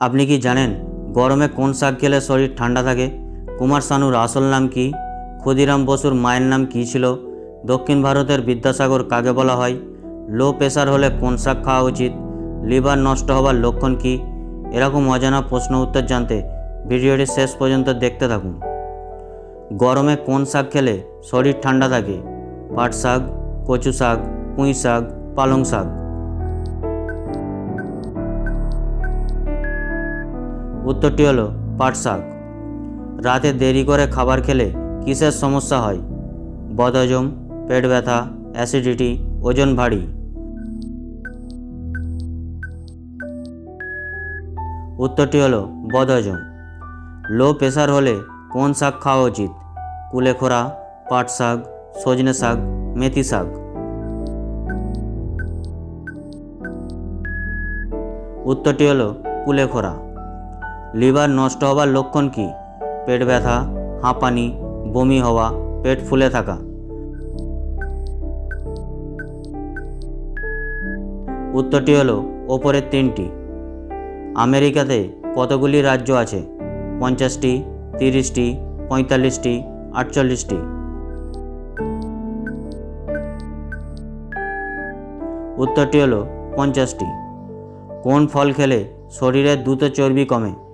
আপনি কি জানেন গরমে কোন শাক খেলে শরীর ঠান্ডা থাকে? কুমার শানুর আসল নাম কি? ক্ষুদিরাম বসুর মায়ের নাম কী ছিল? দক্ষিণ ভারতের বিদ্যাসাগর কাকে বলা হয়? লো প্রেশার হলে কোন শাক খাওয়া উচিত? লিভার নষ্ট হওয়ার লক্ষণ কী? এরকম অজানা প্রশ্ন উত্তর জানতে ভিডিওটি শেষ পর্যন্ত দেখতে থাকুন। গরমে কোন শাক খেলে শরীর ঠান্ডা থাকে? পাট শাক, কচু শাক, পুঁই শাক, পালং শাক। উত্তরটি হলো, পাট শাক। রাতে দেরি করে খাবার খেলে কিসের সমস্যা হয়? বদহজম পেট ব্যথা, অ্যাসিডিটি, ওজন ভারী। উত্তরটি হলো বদহজম লো প্রেশার হলে কোন শাক খাওয়া উচিত? কুলেখোরা পাট শাক, সজনে শাক, মেথি শাক। উত্তরটি হলো কুলেখোরা লিভার নষ্ট হওয়ার লক্ষণ কি? পেট ব্যথা, হাঁপানি, বমি হওয়া, পেট ফুলে থাকা। উত্তরটি হলো ওপরের তিনটি। আমেরিকাতে কতগুলি রাজ্য আছে? পঞ্চাশটি, তিরিশটি, পঁয়তাল্লিশটি, আটচল্লিশটি। উত্তরটি হলো পঞ্চাশটি। কোন ফল খেলে শরীরের দ্রুত চর্বি কমে?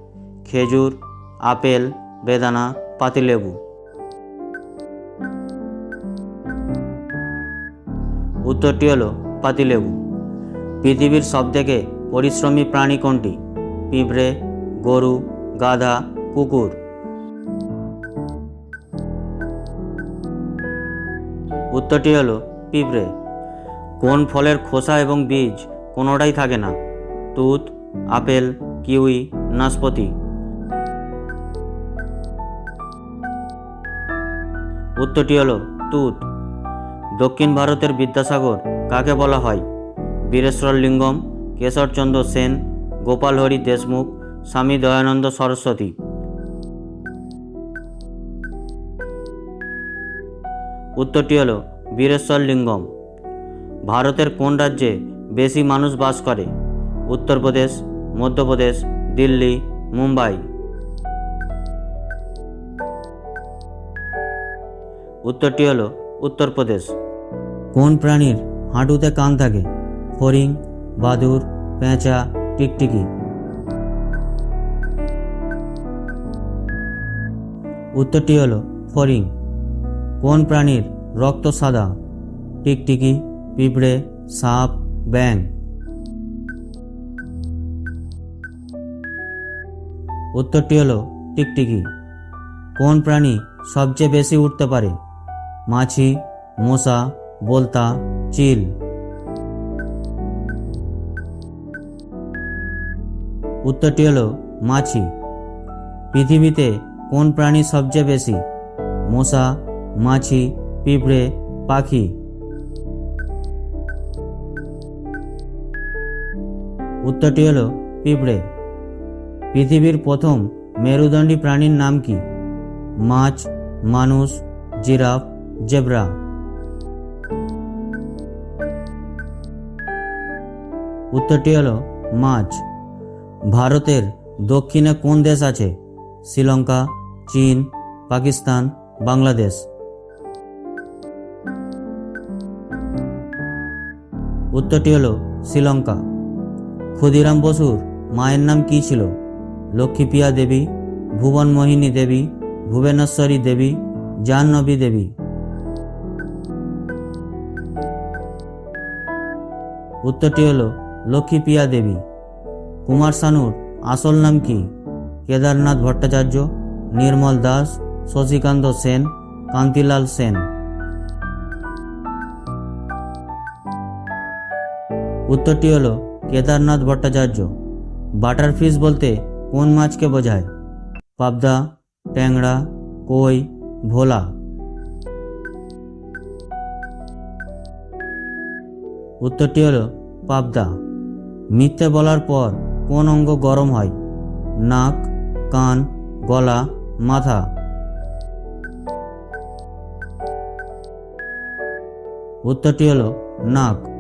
খেজুর, আপেল, বেদানা, পাতিলেবু। উত্তরটি হলো পাতিলেবু। পৃথিবীর সবথেকে পরিশ্রমী প্রাণী কোনটি? পিঁপড়ে, গরু, গাধা, কুকুর। উত্তরটি হলো পিঁপড়ে। কোন ফলের খোসা এবং বীজ কোনোটাই থাকে না। তুত, আপেল, কিউই, নাশপাতি। উত্তরটি হলো তুত। দক্ষিণ ভারতের বিদ্যাসাগর কাকে বলা হয়? বীরেশ্বর লিঙ্গম কেশরচন্দ্র সেন গোপাল হরি দেশমুখ, স্বামী দয়ানন্দ সরস্বতী। উত্তরটি হলো বীরেশ্বর লিঙ্গম ভারতের কোন রাজ্যে বেশি মানুষ বাস করে? উত্তরপ্রদেশ, মধ্যপ্রদেশ, দিল্লি, মুম্বাই। উত্তরটি হলো উত্তরপ্রদেশ। কোন প্রাণীর হাঁটুতে কান থাকে? ফরিং বাদুর, পেঁচা, টিকটিকি। উত্তরটি হলো ফড়িং। কোন প্রাণীর রক্ত সাদা? টিকটিকি, পিঁপড়ে, সাপ ব্যাং উত্তরটি হলো টিকটিকি। কোন প্রাণী সবচেয়ে বেশি উঠতে পারে? মাছি, মশা, বলতা, চিল। উত্তরটি হলো মাছি। পৃথিবীতে কোন প্রাণী সবচেয়ে বেশি? মশা, মাছি, পিঁপড়ে, পাখি। উত্তরটি হলো পিঁপড়ে। পৃথিবীর প্রথম মেরুদণ্ডী প্রাণীর নাম কি? মাছ, মানুষ, জিরাফ জেব্রা। উত্তরটি হলো মাছ। ভারতের দক্ষিণে কোন দেশ আছে? শ্রীলঙ্কা, চীন, পাকিস্তান, বাংলাদেশ। উত্তরটি হলো শ্রীলঙ্কা। ক্ষুদিরাম বসুর মায়ের নাম কী ছিল? লক্ষ্মীপ্রিয়া দেবী ভুবন মোহিনী দেবী, ভুবনেশ্বরী দেবী, জাহ্নবী দেবী। উত্তরটি হলো লক্ষ্মীপ্রিয়া দেবী। কুমার শানুর আসল নাম কি? কেদারনাথ ভট্টাচার্য, নির্মল দাস, শশীকান্ত সেন, কান্তিলাল সেন। উত্তরটি হলো, কেদারনাথ ভট্টাচার্য। বাটার ফিশ বলতে কোন মাছকে বোঝায়? পাবদা, ট্যাংরা, কই, ভোলা। উত্তরটি হলো পাবদা। মিথ্যে বলার পর কোন অঙ্গ গরম হয়? নাক, কান, গলা, মাথা। উত্তরটি হলো নাক।